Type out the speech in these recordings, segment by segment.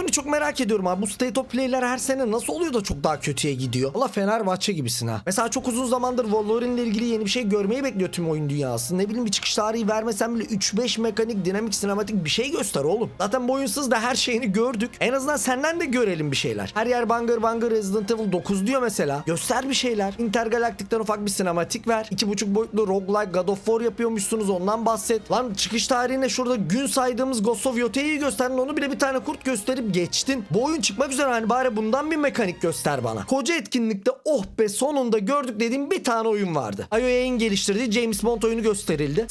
Sony çok merak ediyorum abi. Bu State of Play'ler her sene nasıl oluyor da çok daha kötüye gidiyor. Allah Fenerbahçe gibisin ha. Mesela çok uzun zamandır Wolverine ile ilgili yeni bir şey görmeyi bekliyor tüm oyun dünyası. Ne bileyim bir çıkış tarihi vermesen bile 3-5 mekanik, dinamik, sinematik bir şey göster oğlum. Zaten bu oyunsuz da her şeyini gördük. En azından senden de görelim bir şeyler. Her yer bangır bangır Resident Evil 9 diyor mesela. Göster bir şeyler. Intergalactic'ten ufak bir sinematik ver. 2.5 boyutlu roguelike God of War yapıyormuşsunuz ondan bahset. Lan çıkış tarihine şurada gün saydığımız Ghost of Yote'yi gösterdin onu bile bir tane kurt gösterip geçtin. Bu oyun çıkmak üzere hani bari bundan bir mekanik göster bana. Koca etkinlikte oh be sonunda gördük dediğim bir tane oyun vardı. IOA'nin geliştirdiği James Bond oyunu gösterildi.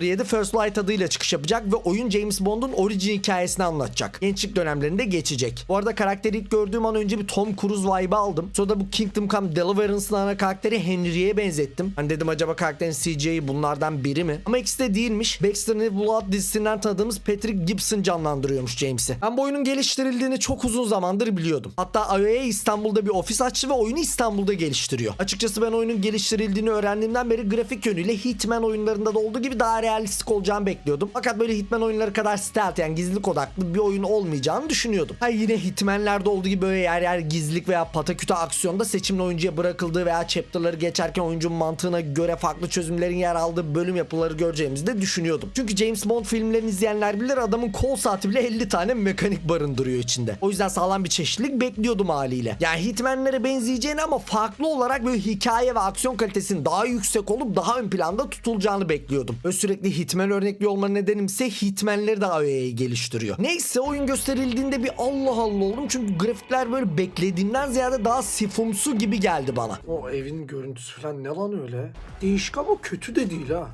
007 First Light adıyla çıkış yapacak ve oyun James Bond'un orijin hikayesini anlatacak. Gençlik dönemlerinde geçecek. Bu arada karakteri ilk gördüğüm an önce bir Tom Cruise vibe aldım. Sonra da bu Kingdom Come Deliverance'ın ana karakteri Henry'e benzettim. Hani dedim acaba karakterin CGI bunlardan biri mi? Ama ikisi de değilmiş. Baxter Blood dizisinden tanıdığımız Patrick Gibson canlandırıyormuş James'i. Ben bu oyunun geliştirildiğini çok uzun zamandır biliyordum. Hatta IOA İstanbul'da bir ofis açtı ve oyunu İstanbul'da geliştiriyor. Açıkçası ben oyunun geliştirildiğini öğrendiğimden beri grafik yönüyle Hitman oyunlarında da olduğu gibi daha realistik olacağını bekliyordum. Fakat böyle Hitman oyunları kadar stealth yani gizlilik odaklı bir oyun olmayacağını düşünüyordum. Ha yine Hitman'lerde olduğu gibi böyle yer yer gizlilik veya pataküte aksiyonda seçimli oyuncuya bırakıldığı veya chapter'ları geçerken oyuncunun mantığına göre farklı çözümlerin yer aldığı bölüm yapıları göreceğimizi de düşünüyordum. Çünkü James Bond filmlerini izleyenler bilir adamın kol saati bile 50 tane mekanik barındırıyor içinde. O yüzden sağlam bir çeşitlilik bekliyordum haliyle. Yani Hitman'lere benzeyeceğini ama farklı olarak böyle hikaye ve aksiyon kalitesinin daha yüksek olup daha ön planda tutulacağını bekliyordum. Ve sürekli Hitman örnekli olma nedenim ise Hitman'leri de AOE'yi geliştiriyor. Neyse oyun gösterildiğinde bir Allah Allah oldum çünkü grafikler böyle beklediğimden ziyade daha sifumsu gibi geldi bana. O evin görüntüsü falan ne lan öyle? Değişik ama kötü de değil ha.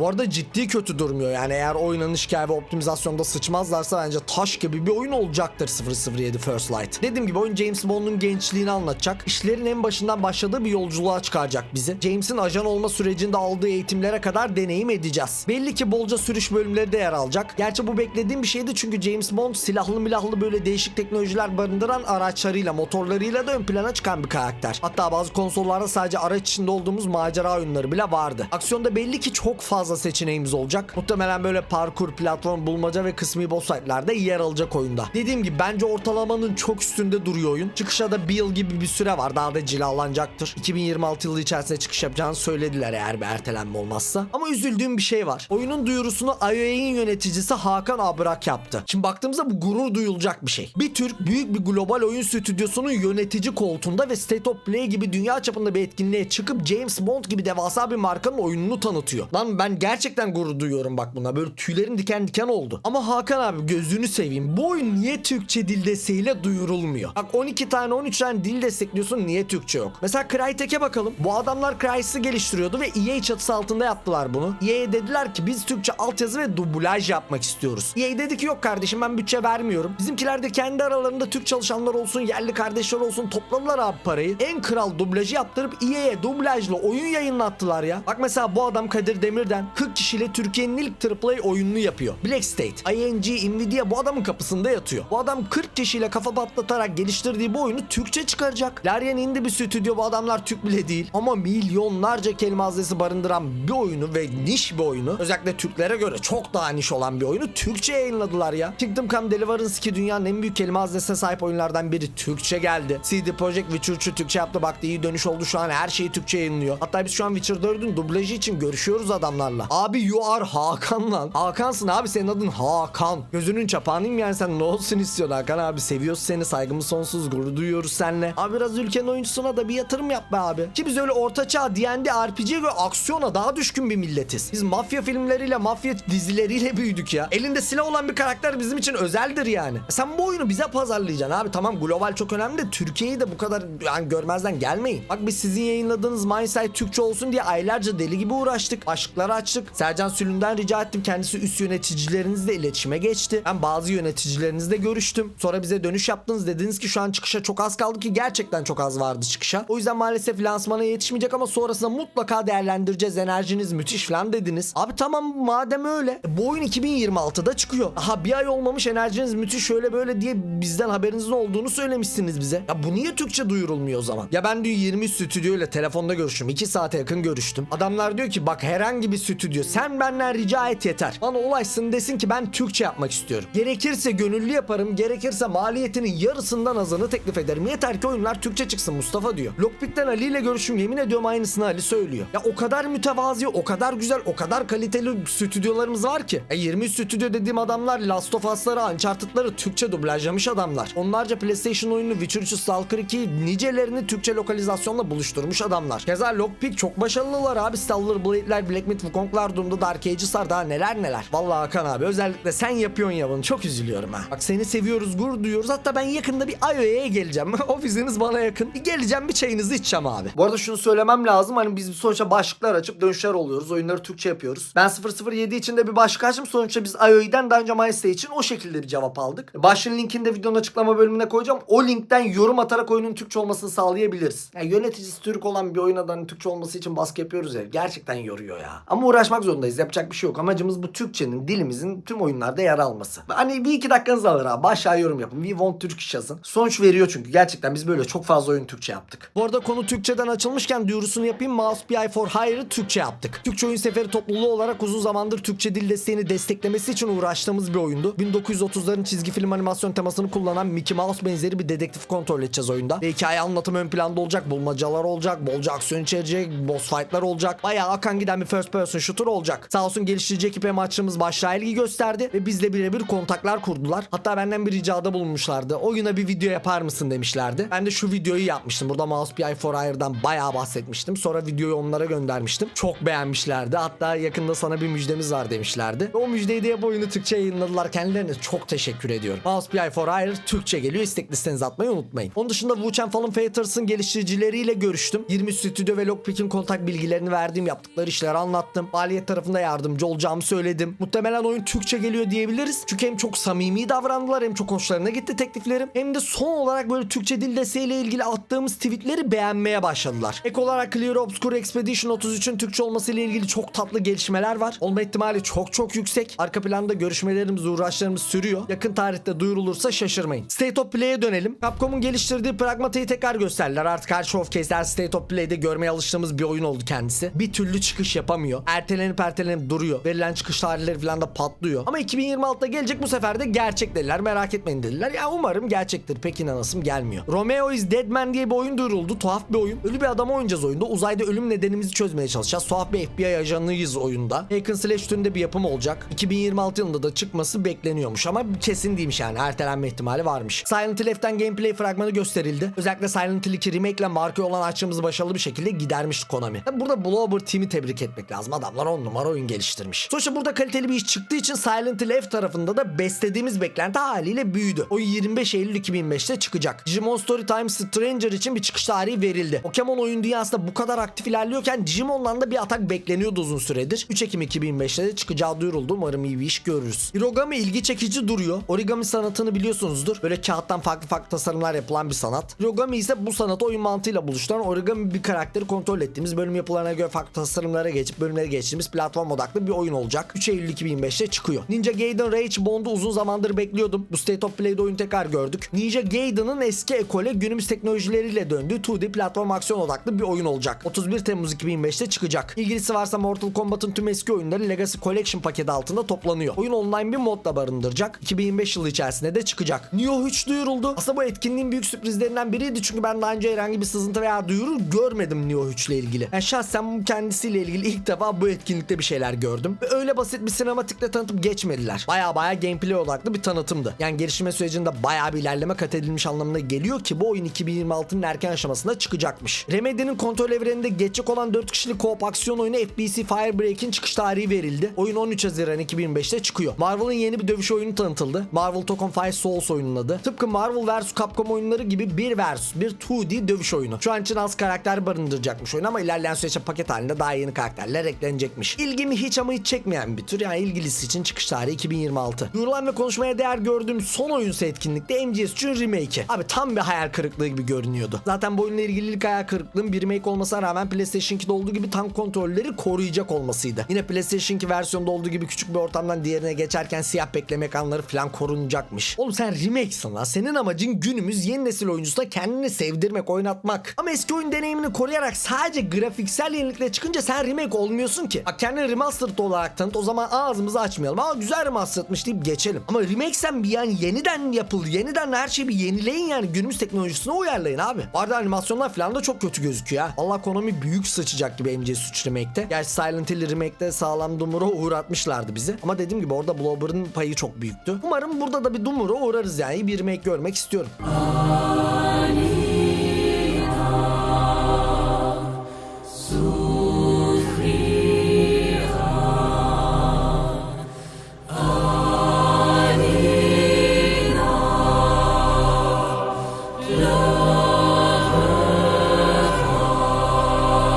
Bu arada ciddi kötü durmuyor yani eğer oynanış hikaye ve optimizasyonda sıçmazlarsa bence taş gibi bir oyun olacaktır 007 First Light. Dediğim gibi oyun James Bond'un gençliğini anlatacak. İşlerin en başından başladığı bir yolculuğa çıkaracak bizi. James'in ajan olma sürecinde aldığı eğitimlere kadar deneyim edeceğiz. Belli ki bolca sürüş bölümleri de yer alacak. Gerçi bu beklediğim bir şeydi çünkü James Bond silahlı milahlı böyle değişik teknolojiler barındıran araçlarıyla motorlarıyla da ön plana çıkan bir karakter. Hatta bazı konsollarda sadece araç içinde olduğumuz macera oyunları bile vardı. Aksiyonda belli ki çok fazla seçeneğimiz olacak. Muhtemelen böyle parkur, platform, bulmaca ve kısmi boss fight'larda yer alacak oyunda. Dediğim gibi bence ortalamanın çok üstünde duruyor oyun. Çıkışa da bir yıl gibi bir süre var. Daha da cilalanacaktır. 2026 yılı içerisinde çıkış yapacağını söylediler eğer bir ertelenme olmazsa. Ama üzüldüğüm bir şey var. Oyunun duyurusunu IOA'nin yöneticisi Hakan Abrak yaptı. Şimdi baktığımızda bu gurur duyulacak bir şey. Bir Türk büyük bir global oyun stüdyosunun yönetici koltuğunda ve State of Play gibi dünya çapında bir etkinliğe çıkıp James Bond gibi devasa bir markanın oyununu tanıtıyor. Lan ben gerçekten gurur duyuyorum bak buna. Böyle tüylerim diken diken oldu. Ama Hakan abi gözünü seveyim. Bu oyun niye Türkçe dil desteğiyle duyurulmuyor? Bak 12 tane 13 tane dil destekliyorsun niye Türkçe yok? Mesela Crytek'e bakalım. Bu adamlar Crysis'i geliştiriyordu ve EA çatısı altında yaptılar bunu. EA'ye dediler ki biz Türkçe altyazı ve dublaj yapmak istiyoruz. EA dedi ki yok kardeşim ben bütçe vermiyorum. Bizimkiler de kendi aralarında Türk çalışanlar olsun, yerli kardeşler olsun topladılar abi parayı. En kral dublajı yaptırıp EA'ye dublajla oyun yayınlattılar ya. Bak mesela bu adam Kadir Demir'den 40 kişiyle Türkiye'nin ilk AAA oyununu yapıyor. Black State, ING, Nvidia bu adamın kapısında yatıyor. Bu adam 40 kişiyle kafa patlatarak geliştirdiği bu oyunu Türkçe çıkaracak. Larian indi bir stüdyo bu adamlar Türk bile değil. Ama milyonlarca kelime haznesi barındıran bir oyunu ve niş bir oyunu özellikle Türklere göre çok daha niş olan bir oyunu Türkçe yayınladılar ya. Kingdom Come Deliverance 2 dünyanın en büyük kelime haznesine sahip oyunlardan biri Türkçe geldi. CD Projekt Witcher 3'ü Türkçe yaptı baktı iyi dönüş oldu şu an her şeyi Türkçe yayınlıyor. Hatta biz şu an Witcher 4'ün dublajı için görüşüyoruz adamlarla. Abi you are Hakan lan. Hakan'sın abi senin adın Hakan. Gözünün çapağınıyım yani sen ne olsun istiyorsun Hakan abi. Seviyoruz seni saygımız sonsuz gurur duyuyoruz seninle. Abi biraz ülkenin oyuncusuna da bir yatırım yap be abi. Ki biz öyle ortaçağ D&D RPG ve aksiyona daha düşkün bir milletiz. Biz mafya filmleriyle mafya dizileriyle büyüdük ya. Elinde silah olan bir karakter bizim için özeldir yani. Sen bu oyunu bize pazarlayacaksın abi. Tamam global çok önemli de Türkiye'yi de bu kadar yani görmezden gelmeyin. Bak biz sizin yayınladığınız Mindside Türkçe olsun diye aylarca deli gibi uğraştık. Başlıkları açtık. Sercan Sülün'den rica ettim. Kendisi üst yöneticilerinizle iletişime geçti. Ben bazı yöneticilerinizle görüştüm. Sonra bize dönüş yaptınız. Dediniz ki şu an çıkışa çok az kaldı ki gerçekten çok az vardı çıkışa. O yüzden maalesef lansmana yetişmeyecek ama sonrasında mutlaka değerlendireceğiz. Enerjiniz müthiş falan dediniz. Abi tamam madem öyle. Bu oyun 2026'da çıkıyor. Aha bir ay olmamış enerjiniz müthiş şöyle böyle diye bizden haberinizin olduğunu söylemişsiniz bize. Ya bu niye Türkçe duyurulmuyor o zaman? Ya ben dün 20 stüdyo ile telefonda görüştüm. 2 saate yakın görüştüm. Adamlar diyor ki bak herhangi bir stüdyo sen benden rica et yeter. Bana ulaşsın desin ki ben Türkçe yapmak istiyorum. Gerekirse gönüllü yaparım, gerekirse maliyetinin yarısından azını teklif ederim. Yeter ki oyunlar Türkçe çıksın Mustafa diyor. Lockpick'ten Ali ile görüşüm yemin ediyorum aynısını Ali söylüyor. Ya o kadar mütevazi, o kadar güzel, o kadar kaliteli stüdyolarımız var ki. E 20 stüdyo dediğim adamlar Last of Us'ları, Uncharted'ları Türkçe dublajlamış adamlar. Onlarca PlayStation oyununu Witcher 3, Stalker 2 nicelerini Türkçe lokalizasyonla buluşturmuş adamlar. Keza Lockpick çok başarılılar abi. Stellar Blade'ler, Black Myth, Wukong'lar, Doom'da Dark Ages'lar daha neler neler. Vallahi Hakan abi özellikle sen yapıyorsun ya bunu çok üzülüyorum ha. Bak seni seviyoruz, gurur duyuyoruz. Hatta ben yakında bir IO'ya geleceğim. Ofisiniz bana yakın. Geleceğim bir çayınızı içeceğim abi. Bu arada şunu söylemem lazım. Hani biz sonuçta başlıklar açıp dönüşler oluyoruz. Oyunları Türkçe yapıyoruz. Ben 007 için de bir başlık açtım. Sonuçta biz IO'den daha önce MyStay için o şekilde bir cevap aldık. Başlığın linkini de videonun açıklama bölümüne koyacağım. O linkten yorum atarak oyunun Türkçe olmasını sağlayabiliriz. Yani yöneticisi Türk olan bir oyuna da Türkçe olması için baskı yapıyoruz ya. Gerçekten yoruyor ya. Ama uğraşmak zorundayız. Yapacak bir şey yok. Amacımız bu Türkçenin, dilimizin tüm oyunlarda yer alması. Hani bir iki dakikanızı alır abi. Aşağı yorum yapın. We want Turkish yazın. Sonuç veriyor çünkü. Gerçekten biz böyle çok fazla oyun Türkçe yaptık. Bu arada konu Türkçeden açılmışken duyurusunu yapayım. Mouse BI for Hire'ı Türkçe yaptık. Türkçe Oyun Seferi topluluğu olarak uzun zamandır Türkçe dil desteğini desteklemesi için uğraştığımız bir oyundu. 1930'ların çizgi film animasyon temasını kullanan Mickey Mouse benzeri bir dedektif kontrol edeceğiz oyunda. Ve hikaye anlatımı ön planda olacak. Bulmacalar olacak. Bolca aksiyon içerecek. Boss fight'lar olacak. Bayağı akan giden bir first person shooter olacak. Sağ olsun geliştirici ekip ve maçımız başlığa ilgi gösterdi. Ve bizle birebir kontaklar kurdular. Hatta benden bir ricada bulunmuşlardı. Oyuna bir video yapar mısın demişlerdi. Ben de şu videoyu yapmıştım. Burada Mouse PI for Hire'dan bayağı bahsetmiştim. Sonra videoyu onlara göndermiştim. Çok beğenmişlerdi. Hatta yakında sana bir müjdemiz var demişlerdi. Ve o müjdeyi de bu oyunu Türkçe yayınladılar. Kendilerine çok teşekkür ediyorum. Mouse PI for Hire Türkçe geliyor. İstek listenize atmayı unutmayın. Onun dışında Wuchen Fallen Fighters'ın geliştiricileriyle görüştüm. 20 stüdyo ve Lockpick'in kontak bilgilerini verdiğim yaptıkları işleri anlattım. Faaliyet tarafında yardımcı olacağımı söyledim. Muhtemelen oyun Türkçe geliyor diyebiliriz. Çünkü hem çok samimi davrandılar hem çok hoşlarına gitti tekliflerim. Hem de son olarak böyle Türkçe dil desteğiyle ilgili attığımız tweetleri beğenmeye başladılar. Ek olarak Clear Obscure Expedition 33'ün Türkçe olmasıyla ilgili çok tatlı gelişmeler var. Olma ihtimali çok çok yüksek. Arka planda görüşmelerimiz, uğraşlarımız sürüyor. Yakın tarihte duyurulursa şaşırmayın. State of Play'e dönelim. Capcom'un geliştirdiği Pragmata'yı tekrar gösterdiler. Artık her showcase, her State of Play'de görmeye alıştığımız bir oyun oldu kendisi. Bir türlü çıkış yapamıyor. Ertelenip ertelenip duruyor. Verilen çıkış tarihleri falan da patlıyor. Ama 2026'da gelecek bu sefer de gerçek dediler. Merak etmeyin dediler. Ya umarım gerçektir. Pek inanasım gelmiyor. Romeo is Dead Man diye bir oyun duyuruldu. Tuhaf bir oyun. Ölü bir adamı oynayacağız oyunda. Uzayda ölüm nedenimizi çözmeye çalışacağız. Tuhaf bir FBI ajanıyız oyunda. Hack Slash türünde bir yapım olacak. 2026 yılında da çıkması bekleniyormuş ama kesin değilmiş yani. Ertelenme ihtimali varmış. Silent Hill F'ten gameplay fragmanı gösterildi. Özellikle Silent Hill 2 remake ile marka olan açığımızı başarılı bir şekilde gidermiş Konami. Burada Blower Team'i tebrik etmek lazım. Adamlar 10 numara oyun geliştirmiş. Sonuçta burada kaliteli bir iş çıktığı için Silent Hill tarafında da beslediğimiz beklenti haliyle büyüdü. Oyun 25 Eylül 2005'te çıkacak. Digimon Storytime Stranger için bir çıkış tarihi verildi. Pokemon oyun dünyasında bu kadar aktif ilerliyorken Digimon'dan da bir atak bekleniyordu uzun süredir. 3 Ekim 2005'te de çıkacağı duyuruldu. Umarım iyi bir iş görürüz. Hirogami ilgi çekici duruyor. Origami sanatını biliyorsunuzdur. Böyle kağıttan farklı farklı tasarımlar yapılan bir sanat. Hirogami ise bu sanatı oyun mantığıyla buluşturan origami bir karakteri kontrol ettiğimiz bölüm yapılarına göre farklı tasarımlara geçip bölümleri geçtiğimiz platform odaklı bir oyun olacak. 3 Eylül 2005'te çıkıyor. Ninja Gaiden Rage Bond'u uzun zamandır bekliyordum. Bu State of Play'de oyun tekrar gördük. Ninja Gaiden'ın eski ekole günümüz teknolojileriyle döndüğü 2D platform aksiyon odaklı bir oyun olacak. 31 Temmuz 2005'te çıkacak. İlgilisi varsa Mortal Kombat'ın tüm eski oyunları Legacy Collection paketi altında toplanıyor. Oyun online bir modla barındıracak. 2025 yılı içerisinde de çıkacak. Nioh 3 duyuruldu. Aslında bu etkinliğin büyük sürprizlerinden biriydi çünkü ben daha önce herhangi bir sızıntı veya duyuru görmedim Nioh 3 ile ilgili. Yani şahsen kendisiyle ilgili ilk defa bu etkinlikte bir şeyler gördüm. Ve öyle basit bir sinematikle tanıtıp geçmediler. Baya baya gameplay odaklı bir tanıtımdı. Yani gelişme sürecinde baya bir ilerleme kat edilmiş anlamına geliyor ki bu oyun 2026'nın erken aşamasında çıkacakmış. Remedy'nin kontrol evreninde geçecek olan 4 kişilik co-op aksiyon oyunu FBC Firebreak'in çıkış tarihi verildi. Oyun 13 Haziran 2005'te çıkıyor. Marvel'ın yeni bir dövüş oyunu tanıtıldı. Marvel Tekken 5 Souls oyunun adı. Tıpkı Marvel vs Capcom oyunları gibi bir vs bir 2D dövüş oyunu. Şu an için az karakter barındıracakmış oyun ama ilerleyen süreçte paket halinde daha yeni karakterler eklenecekmiş. İlgimi hiç ama hiç çekmeyen bir tür. Yani ilgilisi için çıkış tarihi 2026. Duyurulan ve konuşmaya değer gördüğüm son oyunsa etkinlikte MGS3'ün remake'i. Abi tam bir hayal kırıklığı gibi görünüyordu. Zaten bu oyunla ilgili ilk hayal kırıklığım bir remake olmasına rağmen PlayStation 2'de olduğu gibi tank kontrolleri koruyacak olmasıydı. Yine PlayStation 2 versiyonda olduğu gibi küçük bir ortamdan diğerine geçerken siyah bekleme ekranları falan korunacakmış. Oğlum sen remake'sin lan. Senin amacın günümüz yeni nesil oyuncusuna kendini sevdirmek, oynatmak. Ama eski oyun deneyimini koruyarak sadece grafiksel yenilikle çıkınca sen remake olmuyorsun diyorsun ki bak kendini remastered olarak tanıt o zaman ağzımızı açmayalım. Aa güzel remasteredmış deyip geçelim. Ama remake sen bir yani yeniden yapıl, yeniden her şeyi bir yenileyin yani günümüz teknolojisine uyarlayın abi. Bu arada animasyonlar falan da çok kötü gözüküyor ha. Allah Konami büyük sıçacak gibi MCS3 remake'te. Gerçi Silent Hill remake'te sağlam dumura uğratmışlardı bizi. Ama dediğim gibi orada Blobber'ın payı çok büyüktü. Umarım burada da bir dumura uğrarız yani. Bir remake görmek istiyorum.